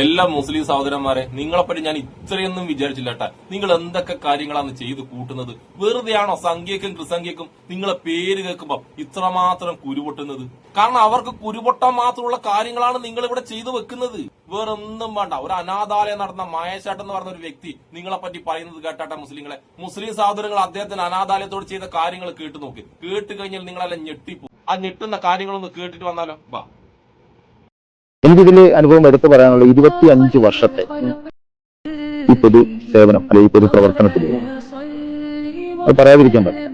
എല്ലാ മുസ്ലിം സഹോദരന്മാരെ നിങ്ങളെപ്പറ്റി ഞാൻ ഇത്രയൊന്നും വിചാരിച്ചില്ല നിങ്ങൾ എന്തൊക്കെ കാര്യങ്ങളാണ് ചെയ്ത് കൂട്ടുന്നത്? വെറുതെയാണോ സംഖ്യക്കും കൃസംഖ്യക്കും നിങ്ങളെ പേര് കേൾക്കുമ്പോ ഇത്രമാത്രം കുരുപൊട്ടുന്നത്? കാരണം അവർക്ക് കുരുപൊട്ടാൻ മാത്രമുള്ള കാര്യങ്ങളാണ് നിങ്ങൾ ഇവിടെ ചെയ്തു വെക്കുന്നത്. വേറൊന്നും വേണ്ട. ഒരു അനാഥാലയം നടന്ന മഹേഷാട്ട് എന്ന് പറഞ്ഞ ഒരു വ്യക്തി നിങ്ങളെ പറ്റി പറയുന്നത് കേട്ടാട്ടെ മുസ്ലിങ്ങളെ. മുസ്ലിം സഹോദരങ്ങൾ അദ്ദേഹത്തിന് അനാഥാലയത്തോട് ചെയ്ത കാര്യങ്ങൾ കേട്ടു നോക്ക്. കേട്ട് കഴിഞ്ഞാൽ നിങ്ങളെല്ലാം ഞെട്ടിപ്പോ ആ ഞെട്ടുന്ന കാര്യങ്ങളൊന്ന് കേട്ടിട്ട് വന്നാലോ? വാ എനിക്കിതിൽ അനുഭവം എടുത്തു പറയാനുള്ള ഇരുപത്തി അഞ്ച് വർഷത്തെ ഈ പൊതു സേവനം അല്ലെ ഈ പൊതു പ്രവർത്തനത്തിൽ അത് പറയാതിരിക്കാൻ പറ്റും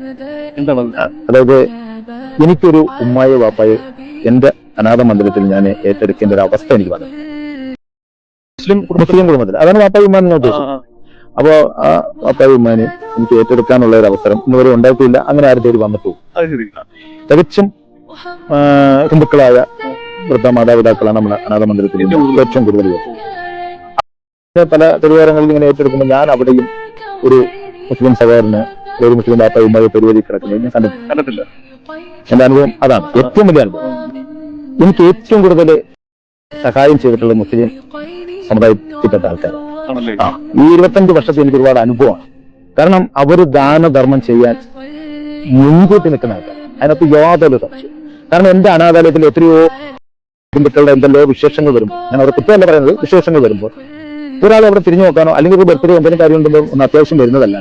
എന്താണ് അതായത് എനിക്കൊരു ഉമ്മായോ വാപ്പായോ എന്റെ അനാഥ മന്ദിരത്തിൽ ഞാൻ ഏറ്റെടുക്കേണ്ട ഒരു അവസ്ഥ എനിക്ക് വന്നു. മുസ്ലിം മുസ്ലിം കുടുംബത്തിൽ. അതാണ് വാപ്പായി ഉമ്മാൻ ഞാൻ ഉദ്ദേശിച്ചത്. അപ്പോ ആ വാപ്പായി ഉമ്മാന് എനിക്ക് ഏറ്റെടുക്കാനുള്ള ഒരു അവസരം ഇന്നുവരെ ഉണ്ടായിട്ടില്ല. അങ്ങനെ ആരുടെ പേര് വന്നിട്ടു തികച്ചും ഹിന്ദുക്കളായ വൃദ്ധ മാതാപിതാക്കളാണ് നമ്മുടെ അനാഥ മന്ദിരത്തിൽ ഏറ്റവും കൂടുതൽ പല തെരുവാരങ്ങളിൽ ഇങ്ങനെ ഏറ്റെടുക്കുമ്പോൾ ഞാൻ അവിടെയും ഒരു മുസ്ലിം സഹോദരന് ഒരു മുസ്ലിം ബാപ്പയുമായി പരിപാടി കിടക്കുന്നത് ഞാൻ കണ്ടിട്ടില്ല. എന്റെ അനുഭവം അതാണ്. ഏറ്റവും വലിയ അനുഭവം. എനിക്ക് ഏറ്റവും കൂടുതൽ സഹായം ചെയ്തിട്ടുള്ള മുസ്ലിം സമുദായത്തിൽപ്പെട്ട ആൾക്കാർ. ഈ ഇരുപത്തഞ്ച് വർഷത്തിൽ എനിക്ക് ഒരുപാട് അനുഭവമാണ്. കാരണം അവർ ദാനധർമ്മം ചെയ്യാൻ മുൻകൂട്ടി നിൽക്കുന്ന ആൾക്കാർ. അതിനകത്ത് യാതൊരു സംശയം കാരണം എന്റെ അനാഥാലയത്തിൽ എത്രയോ ഹിന്ദുക്കളുടെ എന്തെല്ലോ വിശേഷങ്ങൾ വരും ഞാൻ അവരുടെ കുറ്റമല്ല പറയുന്നത് വിശേഷങ്ങൾ വരുമ്പോൾ ഒരാൾ അവിടെ തിരിഞ്ഞു നോക്കാനോ അല്ലെങ്കിൽ ഒരു ബർത്ത്ഡേ എന്തെങ്കിലും കാര്യം ഉണ്ടെന്നോ ഒന്ന് അത്യാവശ്യം വരുന്നതല്ല.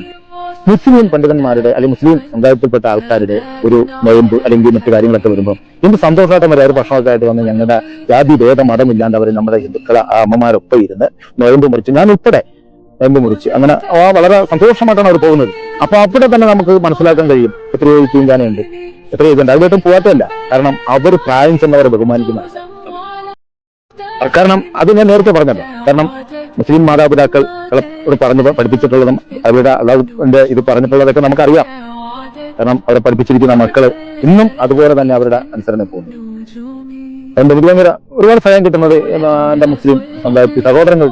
മുസ്ലിം പണ്ഡിതന്മാരുടെ അല്ലെങ്കിൽ മുസ്ലിം സമുദായത്തിൽപ്പെട്ട ആൾക്കാരുടെ ഒരു നൊയമ്പ് അല്ലെങ്കിൽ മറ്റു കാര്യങ്ങളൊക്കെ വരുമ്പോൾ എന്ത് സന്തോഷമായിട്ട് വരെ ഒരു ഭക്ഷണമൊക്കെ ആയിട്ട് വന്ന് ഞങ്ങളുടെ ജാതി ഭേദ മതമില്ലാണ്ട് അവർ നമ്മുടെ ഹിന്ദുക്കളെ ആ അമ്മമാരൊപ്പം ഇരുന്ന് നൊയമ്പ് മുറിച്ച് ഞാൻ ഉൾപ്പെടെ നൊയമ്പ് മുറിച്ച് അങ്ങനെ ആ വളരെ സന്തോഷമായിട്ടാണ് അവർ പോകുന്നത്. അപ്പൊ അവിടെ തന്നെ നമുക്ക് മനസ്സിലാക്കാൻ കഴിയും എത്രയോ ചീങ്കാനുണ്ട് എത്രയോ ഇതുണ്ട്. അതിലോട്ടും പോകാത്തല്ല കാരണം അവർ പ്രായം ചെന്നവരെ ബഹുമാനിക്കുന്ന ആൾക്കാർ. കാരണം അത് ഞാൻ നേരത്തെ പറഞ്ഞല്ലോ. കാരണം മുസ്ലിം മാതാപിതാക്കൾ പറഞ്ഞു പഠിപ്പിച്ചിട്ടുള്ളതും അവരുടെ അള്ളാഹുവിന്റെ ഇത് പറഞ്ഞിട്ടുള്ളതൊക്കെ നമുക്കറിയാം. കാരണം അവരെ പഠിപ്പിച്ചിരിക്കുന്ന മക്കൾ ഇന്നും അതുപോലെ തന്നെ അവരുടെ അനുസരണം പോകുന്നു. അതുകൊണ്ട് ഭയങ്കര ഒരുപാട് സഹായം കിട്ടുന്നത് എന്റെ മുസ്ലിം സമുദായത്തിൽ സഹോദരങ്ങൾ.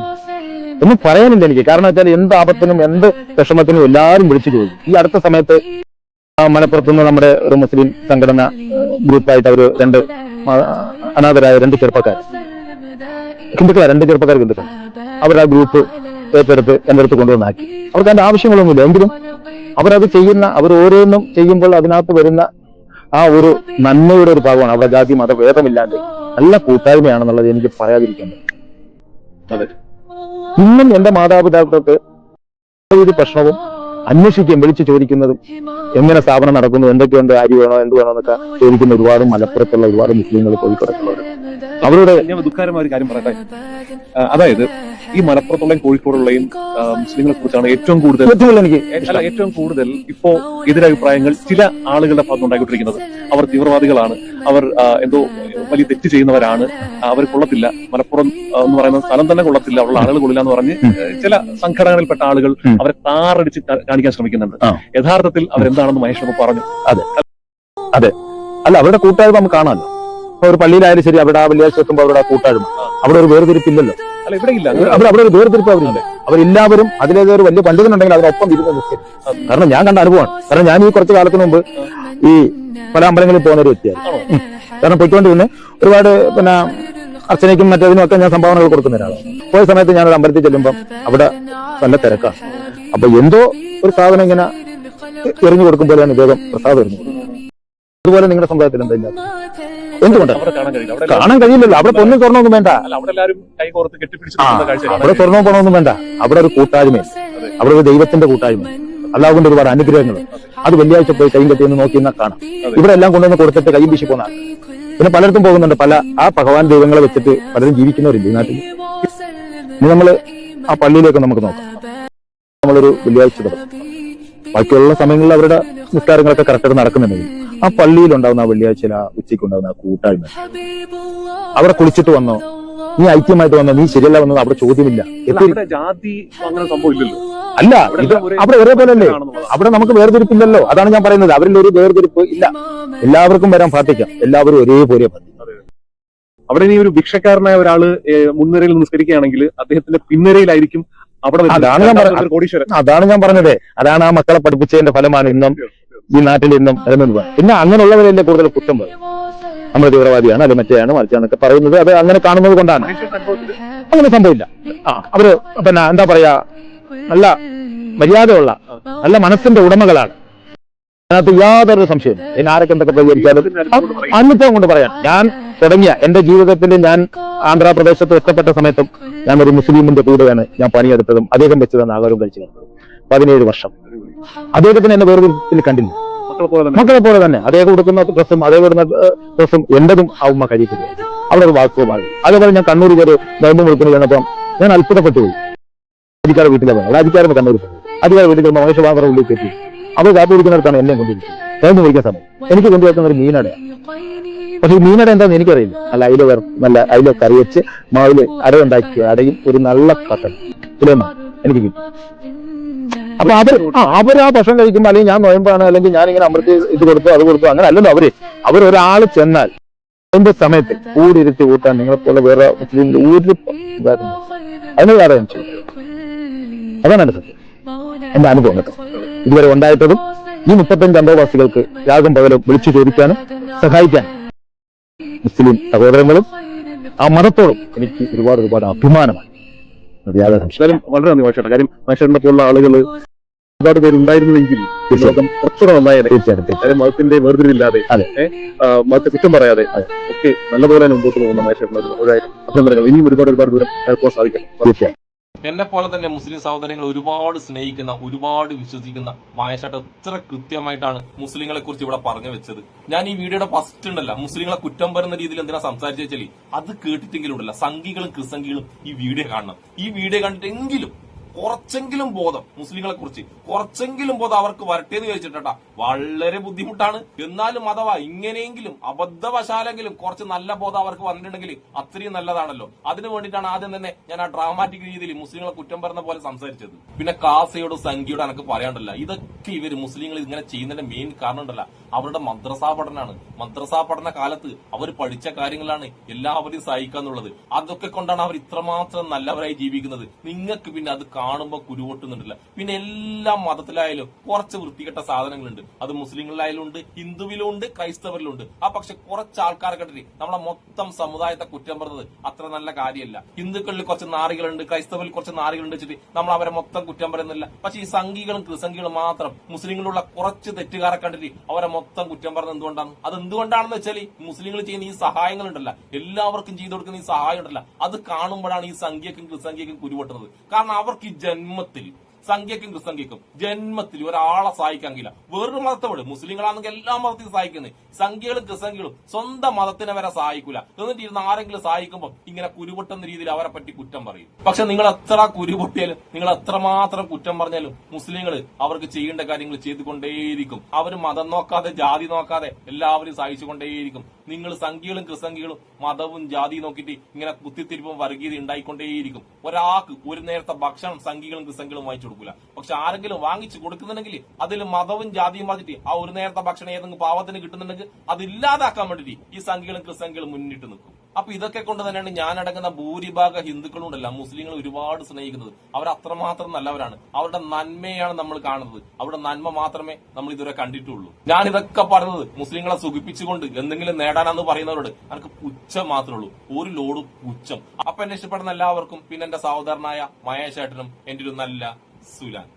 ഒന്നും പറയാനില്ല എനിക്ക്. കാരണം വെച്ചാൽ എന്ത് ആപത്തിനും എന്ത് വിഷമത്തിനും എല്ലാവരും വിളിച്ചു ചോദിക്കും. ഈ അടുത്ത സമയത്ത് മലപ്പുറത്തുനിന്ന് നമ്മുടെ ഒരു മുസ്ലിം സംഘടന ഗ്രൂപ്പായിട്ട് അവർ രണ്ട് അനാഥരായ രണ്ട് ചെറുപ്പക്കാർ ഹിന്ദുക്കളാ രണ്ട് ചെറുപ്പക്കാർ ഹിന്ദുക്കൾ അവരുടെ ആ ഗ്രൂപ്പ് ഏറ്റെടുത്ത് എന്റെ അടുത്ത് കൊണ്ടുവന്നാക്കി. അവർക്ക് അതിന്റെ ആവശ്യങ്ങളൊന്നുമില്ല. എങ്കിലും അവരത് ചെയ്യുന്ന അവർ ഓരോന്നും ചെയ്യുമ്പോൾ അതിനകത്ത് വരുന്ന ആ ഒരു നന്മയുടെ ഒരു ഭാഗമാണ്. അവരുടെ ജാതി മത ഭേദമില്ലാണ്ട് നല്ല കൂട്ടായ്മയാണെന്നുള്ളത് എനിക്ക് പറയാതിരിക്കാൻ പറ്റും അതെ. ഇന്നും എന്റെ മാതാപിതാക്കൾക്ക് ഒരു പ്രശ്നവും അന്വേഷിക്കുകയും വിളിച്ചു ചോദിക്കുന്നതും എങ്ങനെ സ്ഥാപനം നടക്കുന്നു എന്തൊക്കെയുണ്ട് അരി വേണോ എന്ത് വേണോ എന്നൊക്കെ ചോദിക്കുന്ന ഒരുപാട് മലപ്പുറത്തുള്ള ഒരുപാട് മുസ്ലിങ്ങൾ കോഴിക്കോടൊക്കെയുള്ളവർ അവരുടെ ഞാൻ ദുഃഖകരമായ ഒരു കാര്യം പറയട്ടെ? അതായത് ഈ മലപ്പുറത്തുള്ളയും കോഴിക്കോടുള്ളയും മുസ്ലിങ്ങളെ കുറിച്ചാണ് ഏറ്റവും കൂടുതൽ ഏറ്റവും കൂടുതൽ എനിക്ക് അല്ല ഏറ്റവും കൂടുതൽ ഇപ്പോ എതിരഭിപ്രായങ്ങൾ ചില ആളുകളുടെ ഭാഗത്ത് ഉണ്ടായിക്കൊണ്ടിരിക്കുന്നത്. അവർ തീവ്രവാദികളാണ്. അവർ എന്തോ വലിയ തെറ്റ് ചെയ്യുന്നവരാണ്. അവർ കൊള്ളത്തില്ല. മലപ്പുറം എന്ന് പറയുന്ന സ്ഥലം തന്നെ കൊള്ളത്തില്ല. ഉള്ള ആളുകൾ കൊള്ളില്ല എന്ന് പറഞ്ഞ് ചില സംഘടനകളിൽപ്പെട്ട ആളുകൾ അവരെ താറടിച്ച് കാണിക്കാൻ ശ്രമിക്കുന്നുണ്ട്. യഥാർത്ഥത്തിൽ അവരെന്താണെന്ന് മഹേഷ് പറഞ്ഞു. അതെ. അതെ. അല്ല അവരുടെ കൂട്ടായ്മ നമുക്ക് കാണാമല്ലോ. ഒരു പള്ളിയിലായാലും ശരി അവിടെ ആ വെള്ളിയാഴ്ച എത്തുമ്പോൾ അവരുടെ കൂട്ടായ്മ അവിടെ ഒരു വേർതിരിപ്പില്ലല്ലോ. അവിടെ അവിടെ ഒരു വേർതിരിപ്പ് അവരില്ല. അവരെല്ലാവരും അതിലേതോ ഒരു വലിയ പണ്ഡിതനുണ്ടെങ്കിൽ അതിനൊപ്പം ഇരുന്ന് നിൽക്കും കാരണം ഞാൻ കണ്ട അനുഭവമാണ്. കാരണം ഞാൻ ഈ കുറച്ച് കാലത്തിന് മുമ്പ് ഈ പല അമ്പലങ്ങളിൽ പോകുന്ന ഒരു വ്യക്തിയാണ്. കാരണം പൊയ്ക്കൊണ്ട് പിന്നെ ഒരുപാട് പിന്നെ അർച്ചനയ്ക്കും മറ്റേതിനും ഒക്കെ ഞാൻ സംഭാവനകൾ കൊടുക്കുന്ന ഒരാളാണ്. പോയ സമയത്ത് ഞാൻ ഒരു അമ്പലത്തിൽ ചെല്ലുമ്പോൾ അവിടെ നല്ല തിരക്കാണ്. അപ്പൊ എന്തോ ഒരു സാധനം ഇങ്ങനെ എറിഞ്ഞു കൊടുക്കുമ്പോഴാണ് ഇദ്ദേഹം പ്രസാദം എറിഞ്ഞു. അതുപോലെ നിങ്ങളുടെ സമുദായത്തിൽ എന്തില്ല? എന്തുകൊണ്ട്? കാണാൻ കഴിയില്ല. അവിടെ കാണാൻ കഴിയില്ലല്ലോ. അവിടെ പൊന്നും സ്വർണമൊന്നും വേണ്ട. അവിടെ കൈ സ്വർണവും പണമൊന്നും വേണ്ട. അവിടെ ഒരു കൂട്ടായ്മ. അവിടെ ഒരു ദൈവത്തിന്റെ കൂട്ടായ്മ. അല്ലാതെ ഒരുപാട് അനുഗ്രഹങ്ങൾ. അത് വെള്ളിയാഴ്ച പോയി കൈയും കെട്ടി നോക്കി എന്നാൽ കാണാം. ഇവിടെ എല്ലാം കൊണ്ടുവന്ന് കൊടുത്തിട്ട് കൈയും വീശി പോകുന്ന ആൾ. പിന്നെ പലയിടത്തും പോകുന്നുണ്ട്. പല ആ ഭഗവാൻ ദൈവങ്ങളെ വെച്ചിട്ട് പലരും ജീവിക്കുന്നവരില്ല ഈ നാട്ടിൽ ഇനി നമ്മൾ ആ പള്ളിയിലേക്ക് നമുക്ക് നോക്കാം. നമ്മളൊരു വെള്ളിയാഴ്ച ദിവസം. ബാക്കിയുള്ള സമയങ്ങളിൽ അവരുടെ നിസ്കാരങ്ങളൊക്കെ കറക്റ്റായിട്ട് നടക്കുന്നുണ്ടെങ്കിൽ ആ ആ വെള്ളിയാഴ്ച ഉച്ചയ്ക്ക് ഉണ്ടാവുന്ന ആ കൂട്ടായ്മ. അവിടെ കുളിച്ചിട്ട് വന്നോ? നീ ഐക്യമായിട്ട് വന്നോ? നീ ശരിയല്ല വന്നത് അവിടെ ചോദ്യമില്ല. ജാതി അങ്ങനെ അല്ല ഇത് അവിടെ ഒരേപോലെ അല്ലേ. അവിടെ നമുക്ക് വേർതിരിപ്പില്ലല്ലോ. അതാണ് ഞാൻ പറയുന്നത്. അവരിൽ ഒരു വേർതിരിപ്പ് ഇല്ല. എല്ലാവർക്കും വരാൻ പ്രാർത്ഥിക്കാം. എല്ലാവരും ഒരേപോലെ. അവിടെ ഇനി ഒരു ഭിക്ഷക്കാരനായ ഒരാൾ മുൻനിരയിൽ നിസ്കരിക്കുകയാണെങ്കിൽ അദ്ദേഹത്തിന്റെ പിൻനിരയിലായിരിക്കും അവിടെ അതാണ് ഞാൻ പറഞ്ഞത്. അതാണ് ഞാൻ പറഞ്ഞത്. അതാണ് ആ മക്കളെ പഠിപ്പിച്ചതിന്റെ ഫലമാണ് ഇന്നും ഈ നാട്ടിൽ ഇന്നും നിലനിന്നത്. പിന്നെ അങ്ങനെയുള്ളവരല്ലേ കൂടുതൽ കുറ്റം പറയും നമ്മൾ തീവ്രവാദിയാണ് അല്ലെ മറ്റേയാണ് മറിച്ചാന്നൊക്കെ പറയുന്നത്. അത് അങ്ങനെ കാണുന്നത് കൊണ്ടാണ്. അങ്ങനെ സംഭവമില്ല ആ അവർ പിന്നെ എന്താ പറയാ? നല്ല മര്യാദയുള്ള നല്ല മനസ്സിന്റെ ഉടമകളാണ്. അതിനകത്ത് യാതൊരു സംശയം ഇനി ആരൊക്കെ എന്തൊക്കെ പ്രതികരിച്ചാലും അന്നത്തെ കൊണ്ട് പറയാം. ഞാൻ തുടങ്ങിയ എന്റെ ജീവിതത്തിൽ ഞാൻ ആന്ധ്രാപ്രദേശത്ത് ഒറ്റപ്പെട്ട സമയത്തും ഞാൻ ഒരു മുസ്ലിമിന്റെ കൂടെയാണ് ഞാൻ പണിയെടുത്തതും അദ്ദേഹം വെച്ച് തന്നെ ആഹാരം കഴിച്ചു കിടന്നത്. പതിനേഴ് വർഷം. അദ്ദേഹത്തിന് എന്നെ വേറൊരു കണ്ടില്ല. മക്കളെ പോലെ തന്നെ. അദ്ദേഹം കൊടുക്കുന്ന ഡ്രസ്സും അദ്ദേഹം വരുന്ന ഡ്രസ്സും എന്റതും ആ ഉമ്മ കഴിക്കുന്നത് അവിടെ ഒരു വാക്കുമായി അതേപോലെ ഞാൻ കണ്ണൂർ വരെ നോമ്പ് മുഴുക്കുന്നു ചെന്നപ്പം ഞാൻ അത്ഭുതപ്പെട്ടു പോയി. അധികാര വീട്ടിലെ പോയി അവിടെ അധികാരം കണ്ണൂർ പോയി. അധികാര വീട്ടിൽ മഹേഷ് ബാബറ ഉള്ളിൽ കയറ്റി. അവർ കാപ്പി കുടിക്കുന്നിടത്താണ് എന്നെ കൊണ്ടിരിക്കുന്നത് നോമ്പ് കുടിക്കാൻ സമയം. എനിക്ക് കൊണ്ടുവരുന്ന ഒരു മീനടയാണ് പക്ഷെ ഈ മീനട എന്താന്ന് എനിക്കറിയില്ല. നല്ല അയില വറും നല്ല അയില കറി വെച്ച് മാവിൽ അടയുണ്ടാക്കി അടയും ഒരു നല്ല കട്ടൻ ഇല്ലെന്ന് എനിക്ക് കിട്ടും. അപ്പൊ അവർ ആ അവർ ആ ഭക്ഷണം കഴിക്കുമ്പോൾ അല്ലെങ്കിൽ ഞാൻ നോയമ്പാണ് അല്ലെങ്കിൽ ഞാൻ ഇങ്ങനെ അമൃത് ഇത് കൊടുത്തു അത് കൊടുത്തു അങ്ങനെ അല്ലല്ലോ അവർ. അവരൊരാൾ ചെന്നാൽ അതിന്റെ സമയത്ത് കൂടിയിരുത്തി കൂട്ടാൻ നിങ്ങളെ പോലെ വേറെ മുസ്ലിം ഒരു അതിന് കാര്യം അതാണ് എന്റെ സത്യം. എന്റെ അനുഭവം ഇതുവരെ ഉണ്ടായിട്ടതും ഈ മുപ്പത്തഞ്ച് അന്തോവാസികൾക്ക് രാഗം പകലും വിളിച്ചു ചോദിക്കാനും സഹായിക്കാനും മുസ്ലിം സഹോദരങ്ങളും ആ മതത്തോടും എനിക്ക് ഒരുപാട് ഒരുപാട് അഭിമാനമാണ് വളരെ നന്ദി മാഷേട്ടാ. കാര്യം മാഷേട്ടിനെ പോലുള്ള ആളുകൾ ഒരുപാട് പേരുണ്ടായിരുന്നുവെങ്കിൽ ലോകം കുറച്ചുകൂടെ തീർച്ചയായിട്ടും മതത്തിന്റെ വേർതിരിവില്ലാതെ മതത്തെ കുറ്റം പറയാതെ ഒക്കെ നല്ലപോലെ തന്നെ മുമ്പോട്ട് പോകുന്ന ഒരു അഭിനന്ദനങ്ങൾ. ഇനിയും ഒരുപാട് ഒരുപാട് ദൂരം സാധിക്കും. തീർച്ചയായും എന്നെ പോലെ തന്നെ മുസ്ലിം സഹോദരങ്ങൾ ഒരുപാട് സ്നേഹിക്കുന്ന ഒരുപാട് വിശ്വസിക്കുന്ന മായശാട്ട് എത്ര കൃത്യമായിട്ടാണ് മുസ്ലിങ്ങളെ കുറിച്ച് ഇവിടെ പറഞ്ഞു വെച്ചത്. ഞാൻ ഈ വീഡിയോയുടെ ഫസ്റ്റ് ഉണ്ടല്ല മുസ്ലിങ്ങളെ കുറ്റം പറയുന്ന രീതിയിൽ എന്തിനാ സംസാരിച്ചു വെച്ചാൽ അത് കേട്ടിട്ടെങ്കിലും ഉണ്ടല്ല സംഘികളും ക്രിസംഘികളും ഈ വീഡിയോ കാണണം. ഈ വീഡിയോ കണ്ടിട്ടെങ്കിലും കുറച്ചെങ്കിലും ബോധം മുസ്ലിങ്ങളെ കുറിച്ച് കുറച്ചെങ്കിലും ബോധം അവർക്ക് വരട്ടെ എന്ന് ചോദിച്ചിട്ടാ വളരെ ബുദ്ധിമുട്ടാണ്. എന്നാലും അഥവാ ഇങ്ങനെയെങ്കിലും അബദ്ധവശാലെങ്കിലും കുറച്ച് നല്ല ബോധം അവർക്ക് വന്നിട്ടുണ്ടെങ്കിൽ അത്രയും നല്ലതാണല്ലോ. അതിനു വേണ്ടിയിട്ടാണ് ആദ്യം തന്നെ ഞാൻ ആ ഡ്രാമാറ്റിക് രീതിയിൽ മുസ്ലിങ്ങളെ കുറ്റം പറഞ്ഞ പോലെ സംസാരിച്ചത്. പിന്നെ കാസയോട് സംഖ്യയോട് എനിക്ക് പറയാണ്ടല്ല. ഇതൊക്കെ ഇവർ മുസ്ലിങ്ങൾ ഇങ്ങനെ ചെയ്യുന്നതിന്റെ മെയിൻ കാരണം ഉണ്ടല്ല. അവരുടെ മദ്രസാ പഠനമാണ് മദ്രസാ പഠന കാലത്ത് അവർ പഠിച്ച കാര്യങ്ങളാണ് എല്ലാവരെയും സഹിക്കാന്നുള്ളത് അതൊക്കെ കൊണ്ടാണ് അവർ ഇത്രമാത്രം നല്ലവരായി ജീവിക്കുന്നത്. നിങ്ങൾക്ക് പിന്നെ അത് കാണുമ്പോൾ കുരുവൊട്ടുന്നുണ്ടല്ല. പിന്നെ എല്ലാ മതത്തിലായാലും കുറച്ച് വൃത്തികെട്ട സാധനങ്ങളുണ്ട്. അത് മുസ്ലിങ്ങളിലായാലും ഉണ്ട് ഹിന്ദുവിലും ഉണ്ട് ക്രൈസ്തവരിലും ഉണ്ട്. ആ പക്ഷെ കുറച്ച് ആൾക്കാരെ കണ്ടിട്ട് നമ്മളെ മൊത്തം സമുദായത്തെ കുറ്റം പറഞ്ഞത് അത്ര നല്ല കാര്യമല്ല. ഹിന്ദുക്കളിൽ കുറച്ച് നാറികളുണ്ട് ക്രൈസ്തവരിൽ കുറച്ച് നാറികളുണ്ട് വെച്ചിട്ട് നമ്മൾ അവരെ മൊത്തം കുറ്റം പറയുന്നില്ല. പക്ഷെ ഈ സംഘികളും ക്രിസംഘികളും മാത്രം മുസ്ലിങ്ങളുള്ള കുറച്ച് തെറ്റുകാരെ കണ്ടിട്ട് അവരെ മൊത്തം കുറ്റം പറഞ്ഞത് എന്തുകൊണ്ടാണ്? അത് എന്തുകൊണ്ടാണെന്ന് വെച്ചാൽ മുസ്ലിങ്ങൾ ചെയ്യുന്ന ഈ സഹായങ്ങൾ ഉണ്ടല്ല. എല്ലാവർക്കും ചെയ്തു കൊടുക്കുന്ന ഈ സഹായം ഉണ്ടല്ല. അത് കാണുമ്പോഴാണ് ഈ സംഖ്യക്കും കൃസംഖ്യക്കും കുരുപൊട്ടുന്നത് കാരണം അവർക്ക് ഈ ജന്മത്തിൽ സംഖ്യക്കും ക്രിസ്സംഖ്യക്കും ജന്മത്തിൽ ഒരാളെ സഹായിക്കാൻ വേറൊരു മതത്തോട് മുസ്ലിങ്ങളാണെങ്കിൽ എല്ലാ മതത്തിനും സഹായിക്കുന്നത് സംഖ്യകളും ക്രിസ്സംഖ്യകളും സ്വന്തം മതത്തിനെ വരെ സഹായിക്കില്ല എന്നിട്ട് ഇരുന്ന് ആരെങ്കിലും സഹായിക്കുമ്പോൾ ഇങ്ങനെ കുരുപൊട്ടുന്ന രീതിയിൽ അവരെ പറ്റി കുറ്റം പറയും. പക്ഷെ നിങ്ങൾ എത്ര കുരുപൊട്ടിയാലും നിങ്ങൾ എത്രമാത്രം കുറ്റം പറഞ്ഞാലും മുസ്ലിങ്ങൾ അവർക്ക് ചെയ്യേണ്ട കാര്യങ്ങൾ ചെയ്തുകൊണ്ടേയിരിക്കും. അവർ മതം നോക്കാതെ ജാതി നോക്കാതെ എല്ലാവരും സഹായിച്ചുകൊണ്ടേയിരിക്കും നിങ്ങൾ സംഖ്യകളും ക്രിസംഖ്യകളും മതവും ജാതിയും നോക്കിയിട്ട് ഇങ്ങനെ കുത്തിത്തിരിപ്പും വർഗീയത ഉണ്ടായിക്കൊണ്ടേയിരിക്കും. ഒരാൾക്ക് ഒരു നേരത്തെ ഭക്ഷണം സംഖ്യകളും ക്രിസംഖ്യകളും വാങ്ങിച്ചു കൊടുക്കില്ല പക്ഷെ ആരെങ്കിലും വാങ്ങിച്ചു കൊടുക്കുന്നുണ്ടെങ്കിൽ അതിൽ മതവും ജാതിയും പറഞ്ഞിട്ട് ആ ഒരു നേരത്തെ ഭക്ഷണം ഏതെങ്കിലും പാവത്തിന് കിട്ടുന്നുണ്ടെങ്കിൽ അത് ഇല്ലാതാക്കാൻ വേണ്ടിയിട്ട് ഈ സംഖ്യകളും ക്രിസംഖ്യകളും മുന്നിട്ട് നിൽക്കും. അപ്പൊ ഇതൊക്കെ കൊണ്ട് തന്നെയാണ് ഞാൻ അടങ്ങുന്ന ഭൂരിഭാഗ ഹിന്ദുക്കളും ഉണ്ടല്ല മുസ്ലിങ്ങൾ ഒരുപാട് സ്നേഹിക്കുന്നത്. അവർ അത്രമാത്രം നല്ലവരാണ്. അവരുടെ നന്മയാണ് നമ്മൾ കാണുന്നത്. അവരുടെ നന്മ മാത്രമേ നമ്മൾ ഇതുവരെ കണ്ടിട്ടുള്ളൂ. ഞാൻ ഇതൊക്കെ പറഞ്ഞത് മുസ്ലിങ്ങളെ സുഖിപ്പിച്ചുകൊണ്ട് എന്തെങ്കിലും നേടാനാന്ന് പറയുന്നവരോട് എനിക്ക് പുച്ഛം മാത്രമേ ഉള്ളൂ. ഒരു ലോഡ് പുച്ഛം. അപ്പൊ എന്നെ ഇഷ്ടപ്പെടുന്ന എല്ലാവർക്കും പിന്നെ എന്റെ സഹോദരനായ മഹേഷ് ഏട്ടനും എന്റെ ഒരു നല്ല സുലാൻ.